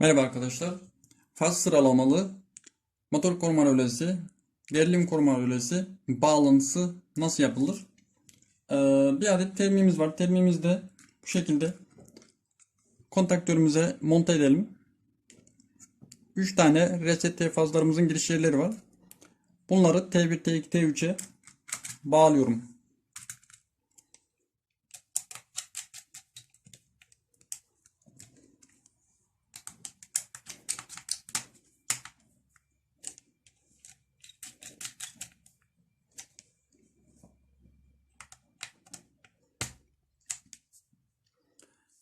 Merhaba arkadaşlar. Faz sıralamalı motor koruma rölesi, gerilim koruma rölesi bağlantısı nasıl yapılır? Ee, bir adet termimiz var. Termimizi de bu şekilde kontaktörümüze monte edelim. 3 tane RST fazlarımızın giriş yerleri var. Bunları T1, T2, T3'e bağlıyorum.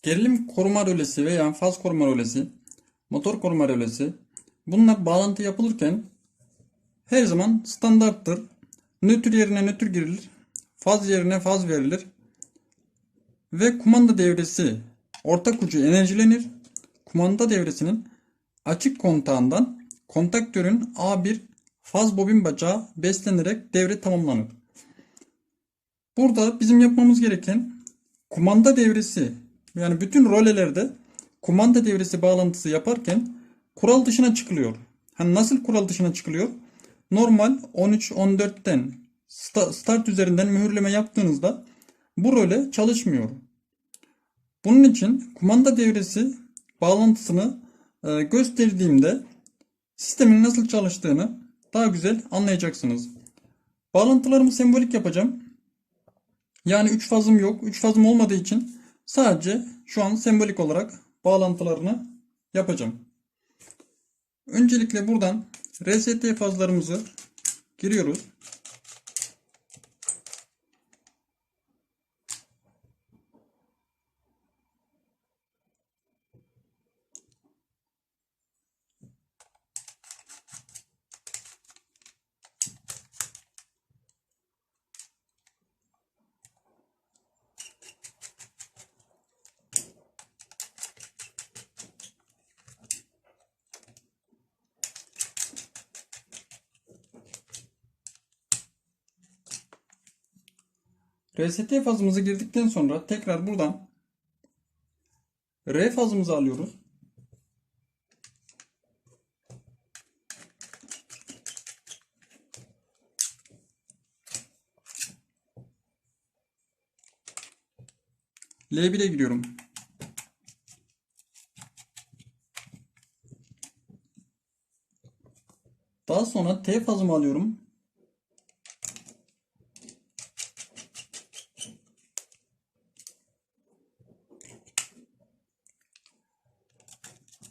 Gerilim koruma rölesi veya faz koruma rölesi, motor koruma rölesi bunlar bağlantı yapılırken her zaman standarttır. Nötr yerine nötr girilir. Faz yerine faz verilir. Ve kumanda devresi ortak ucu enerjilenir. Kumanda devresinin açık kontağından kontaktörün A1 faz bobin bacağı beslenerek devre tamamlanır. Burada bizim yapmamız gereken kumanda devresi yani bütün rolelerde kumanda devresi bağlantısı yaparken kural dışına çıkılıyor. Hani nasıl kural dışına çıkılıyor? Normal 13-14'ten sta- start üzerinden mühürleme yaptığınızda bu role çalışmıyor. Bunun için kumanda devresi bağlantısını e, gösterdiğimde sistemin nasıl çalıştığını daha güzel anlayacaksınız. Bağlantılarımı sembolik yapacağım. Yani 3 fazım yok. 3 fazım olmadığı için sadece şu an sembolik olarak bağlantılarını yapacağım. Öncelikle buradan RST fazlarımızı giriyoruz. RST fazımızı girdikten sonra tekrar buradan R fazımızı alıyoruz. L1'e giriyorum. Daha sonra T fazımı alıyorum.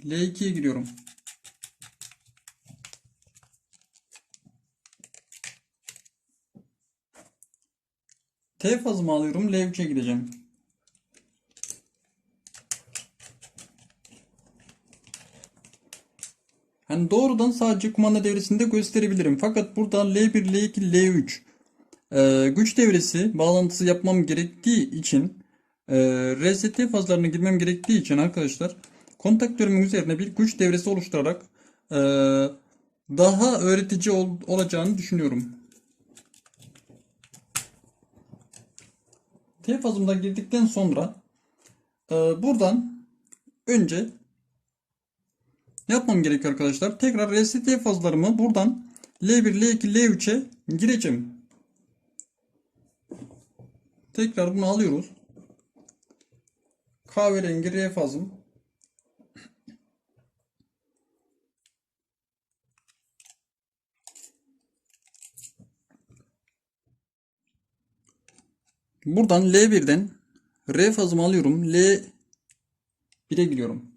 L2'ye giriyorum. T fazımı alıyorum. L3'e gideceğim. Hani doğrudan sadece kumanda devresinde gösterebilirim. Fakat burada L1, L2, L3 e, güç devresi bağlantısı yapmam gerektiği için e, RST fazlarına girmem gerektiği için arkadaşlar kontaktörümün üzerine bir güç devresi oluşturarak e, daha öğretici ol- olacağını düşünüyorum. T fazımda girdikten sonra e, buradan önce yapmam gerekiyor arkadaşlar. Tekrar RST fazlarımı buradan L1, L2, L3'e gireceğim. Tekrar bunu alıyoruz. Kahverengi R fazım. Buradan L1'den R fazımı alıyorum. L1'e giriyorum.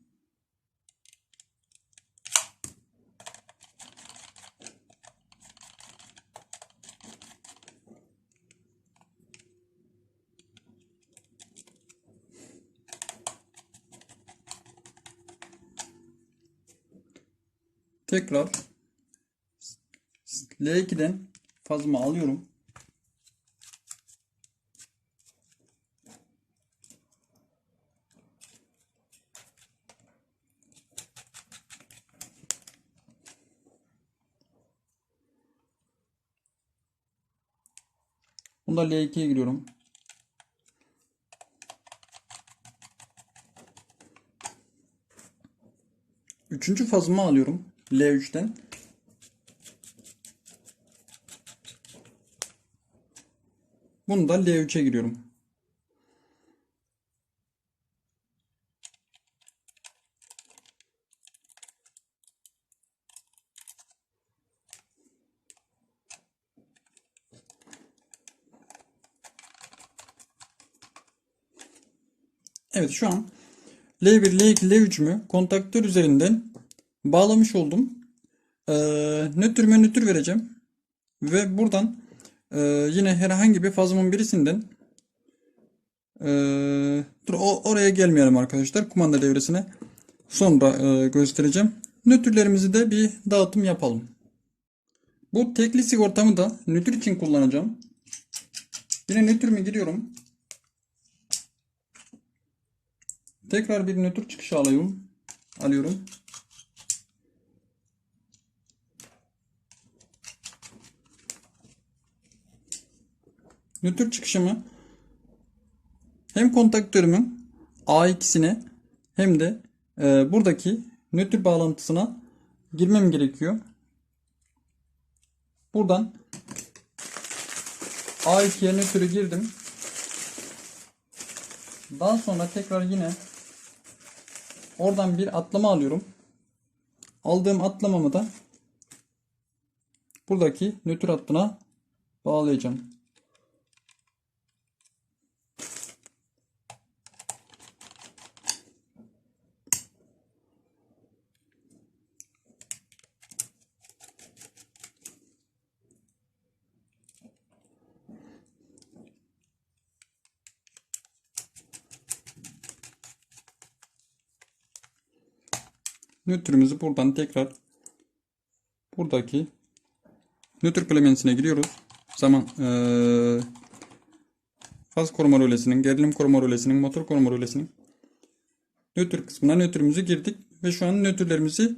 Tekrar L2'den fazımı alıyorum. Bunda L2'ye giriyorum. Üçüncü fazımı alıyorum. L3'ten. Bunu da L3'e giriyorum. Evet şu an L1, L2, L3'ümü kontaktör üzerinden bağlamış oldum. Ee, nötrüme nötr vereceğim. Ve buradan e, yine herhangi bir fazımın birisinden e, dur o, oraya gelmeyelim arkadaşlar. Kumanda devresine sonra e, göstereceğim. Nötrlerimizi de bir dağıtım yapalım. Bu tekli sigortamı da nötr için kullanacağım. Yine nötrümü giriyorum. Tekrar bir nötr çıkışı alıyorum. Alıyorum. Nötr çıkışımı hem kontaktörümün A2'sine hem de e, buradaki nötr bağlantısına girmem gerekiyor. Buradan A2'ye nötrü girdim. Daha sonra tekrar yine oradan bir atlama alıyorum. Aldığım atlamamı da buradaki nötr hattına bağlayacağım. Nötrümüzü buradan tekrar buradaki nötr klemensine giriyoruz. Zaman eee faz koruma rölesinin, gerilim koruma rölesinin, motor koruma rölesinin nötr kısmına nötrümüzü girdik ve şu an nötrlerimizi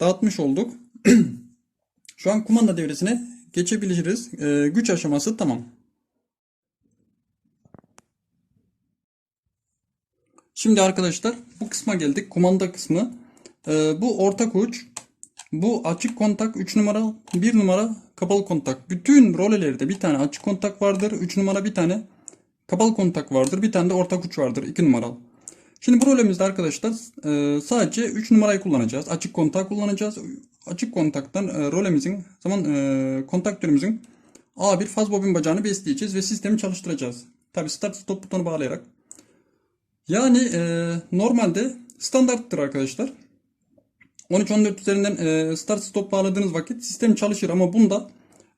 dağıtmış olduk. şu an kumanda devresine geçebiliriz. Eee, güç aşaması tamam. Şimdi arkadaşlar bu kısma geldik. Kumanda kısmı. Ee, bu ortak uç. Bu açık kontak 3 numara, 1 numara kapalı kontak. Bütün rolelerde bir tane açık kontak vardır. 3 numara bir tane kapalı kontak vardır. Bir tane de ortak uç vardır. 2 numaralı. Şimdi bu rolemizde arkadaşlar e, sadece 3 numarayı kullanacağız. Açık kontak kullanacağız. Açık kontaktan e, rolemizin zaman e, kontaktörümüzün A1 faz bobin bacağını besleyeceğiz ve sistemi çalıştıracağız. Tabi start stop butonu bağlayarak. Yani e, normalde standarttır arkadaşlar. 13-14 üzerinden e, start stop bağladığınız vakit sistem çalışır ama bunda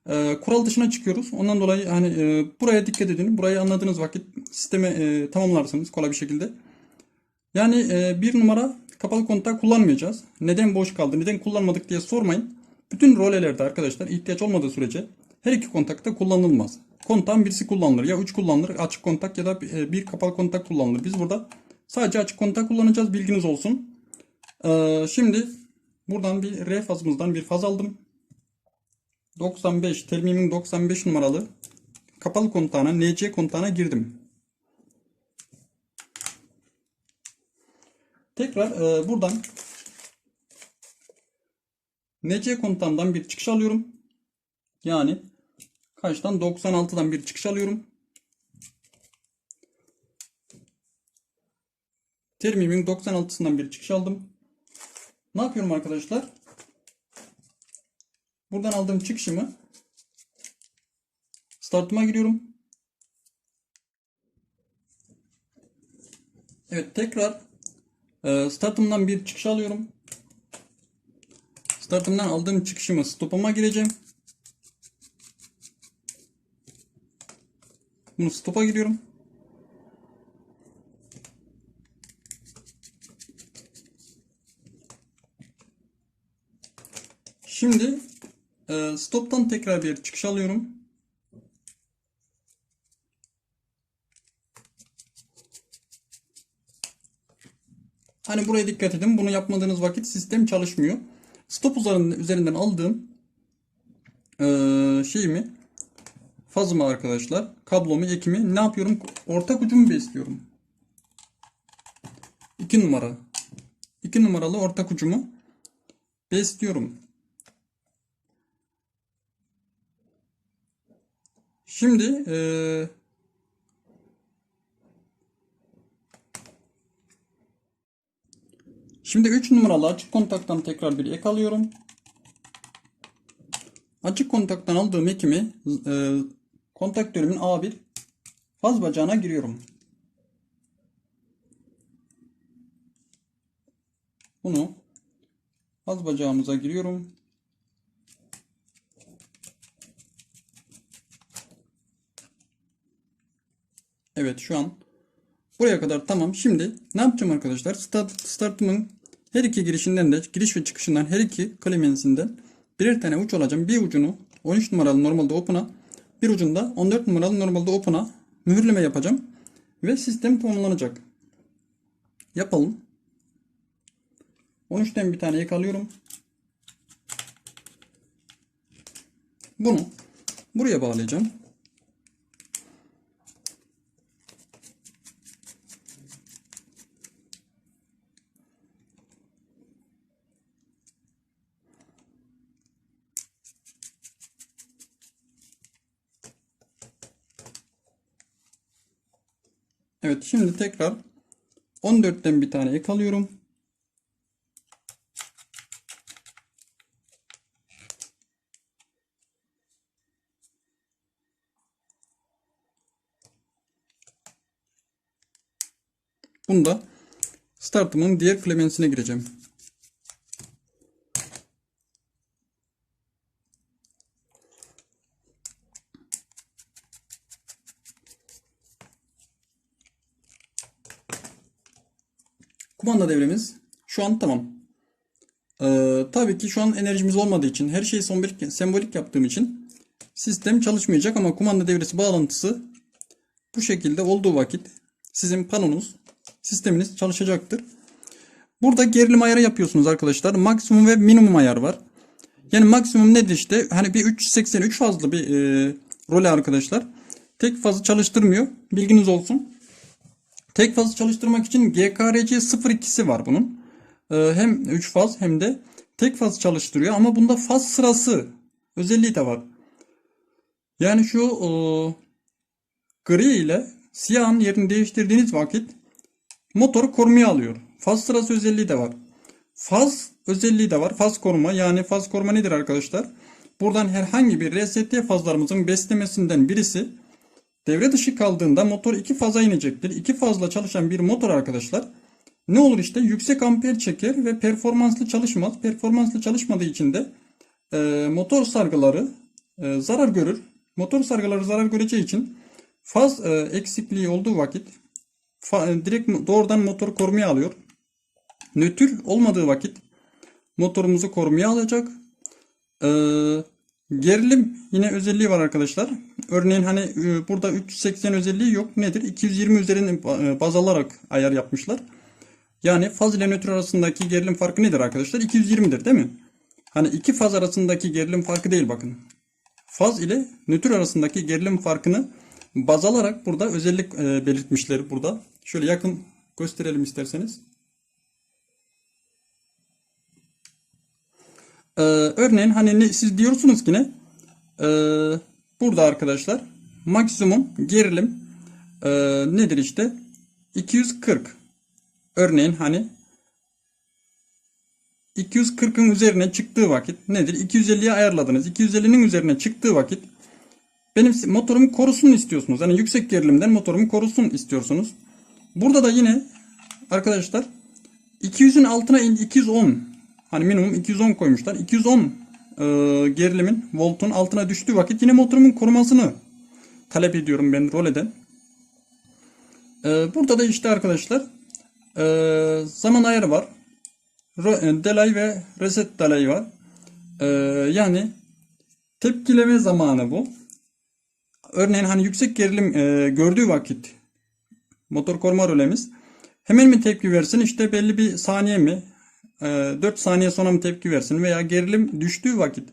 e, kural dışına çıkıyoruz. Ondan dolayı hani e, buraya dikkat edin. Burayı anladığınız vakit sisteme e, tamamlarsınız kolay bir şekilde. Yani e, bir numara kapalı kontak kullanmayacağız. Neden boş kaldı, neden kullanmadık diye sormayın. Bütün rolelerde arkadaşlar ihtiyaç olmadığı sürece her iki kontakta kullanılmaz. Kontağın birisi kullanılır. Ya 3 kullanılır açık kontak ya da e, bir kapalı kontak kullanılır. Biz burada sadece açık kontak kullanacağız. Bilginiz olsun. Ee, şimdi buradan bir R fazımızdan bir faz aldım. 95 termimin 95 numaralı kapalı kontağına NC kontağına girdim. Tekrar e, buradan NC kontağımdan bir çıkış alıyorum. Yani kaçtan 96'dan bir çıkış alıyorum. Termimin 96'sından bir çıkış aldım. Ne yapıyorum arkadaşlar? Buradan aldığım çıkışımı startıma giriyorum. Evet tekrar e, startımdan bir çıkış alıyorum. Startımdan aldığım çıkışımı stopuma gireceğim. Bunu stopa giriyorum. Şimdi e, stop'tan tekrar bir çıkış alıyorum. Hani buraya dikkat edin. Bunu yapmadığınız vakit sistem çalışmıyor. Stop üzerinden, aldığım e, şeyimi fazımı arkadaşlar kablomu ekimi ne yapıyorum? Ortak ucumu besliyorum. 2 numara. 2 numaralı ortak ucumu besliyorum. Şimdi eee Şimdi 3 numaralı açık kontaktan tekrar bir ek alıyorum. Açık kontaktan aldığım ekimi e, kontaktörümün A1 faz bacağına giriyorum. Bunu faz bacağımıza giriyorum. Evet şu an buraya kadar tamam. Şimdi ne yapacağım arkadaşlar? Start, startımın her iki girişinden de giriş ve çıkışından her iki klemensinden birer tane uç alacağım. Bir ucunu 13 numaralı normalde open'a bir ucunda 14 numaralı normalde open'a mühürleme yapacağım. Ve sistem tamamlanacak. Yapalım. 13'ten bir tane yakalıyorum. Bunu buraya bağlayacağım. Evet şimdi tekrar 14'ten bir tane ek alıyorum. Bunda startımın diğer klemensine gireceğim. Kumanda devremiz şu an tamam. Ee, tabii ki şu an enerjimiz olmadığı için her şeyi sembolik, sembolik yaptığım için sistem çalışmayacak ama kumanda devresi bağlantısı bu şekilde olduğu vakit sizin panonuz, sisteminiz çalışacaktır. Burada gerilim ayarı yapıyorsunuz arkadaşlar. Maksimum ve minimum ayar var. Yani maksimum nedir işte? Hani bir 383 fazla bir e, role arkadaşlar. Tek fazı çalıştırmıyor. Bilginiz olsun. Tek fazı çalıştırmak için GKRC 02'si var bunun. Ee, hem 3 faz hem de tek faz çalıştırıyor ama bunda faz sırası özelliği de var. Yani şu e, gri ile siyahın yerini değiştirdiğiniz vakit motoru korumaya alıyor. Faz sırası özelliği de var. Faz özelliği de var. Faz koruma yani faz koruma nedir arkadaşlar? Buradan herhangi bir RST fazlarımızın beslemesinden birisi Devre dışı kaldığında motor iki faza inecektir. İki fazla çalışan bir motor arkadaşlar ne olur işte yüksek amper çeker ve performanslı çalışmaz. Performanslı çalışmadığı için de e, motor sargıları e, zarar görür. Motor sargıları zarar göreceği için faz e, eksikliği olduğu vakit fa, e, direkt doğrudan motor korumaya alıyor. Nötr olmadığı vakit motorumuzu korumaya alacak. Eee Gerilim yine özelliği var arkadaşlar. Örneğin hani e, burada 380 özelliği yok. Nedir? 220 üzerine e, baz alarak ayar yapmışlar. Yani faz ile nötr arasındaki gerilim farkı nedir arkadaşlar? 220'dir değil mi? Hani iki faz arasındaki gerilim farkı değil bakın. Faz ile nötr arasındaki gerilim farkını baz alarak burada özellik e, belirtmişler burada. Şöyle yakın gösterelim isterseniz. Ee, örneğin hani ne, siz diyorsunuz ki ne? Ee, burada arkadaşlar maksimum gerilim e, nedir işte? 240. Örneğin hani 240'ın üzerine çıktığı vakit nedir? 250'ye ayarladınız. 250'nin üzerine çıktığı vakit benim motorumu korusun istiyorsunuz. Yani yüksek gerilimden motorumu korusun istiyorsunuz. Burada da yine arkadaşlar 200'ün altına indi 210 Hani minimum 210 koymuşlar. 210 e, gerilimin voltun altına düştüğü vakit yine motorumun korumasını talep ediyorum ben roleden. E, burada da işte arkadaşlar e, zaman ayarı var. E, delay ve reset delay var. E, yani tepkileme zamanı bu. Örneğin hani yüksek gerilim e, gördüğü vakit motor koruma rolemiz hemen mi tepki versin işte belli bir saniye mi 4 ee, saniye sonra mı tepki versin veya gerilim düştüğü vakit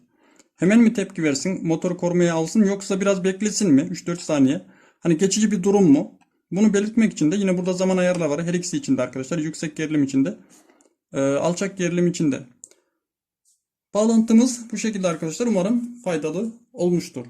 hemen mi tepki versin motoru korumaya alsın yoksa biraz beklesin mi? 3-4 saniye. Hani geçici bir durum mu? Bunu belirtmek için de yine burada zaman ayarları var. Her ikisi için de arkadaşlar yüksek gerilim için de. E, alçak gerilim için de. Bağlantımız bu şekilde arkadaşlar. Umarım faydalı olmuştur.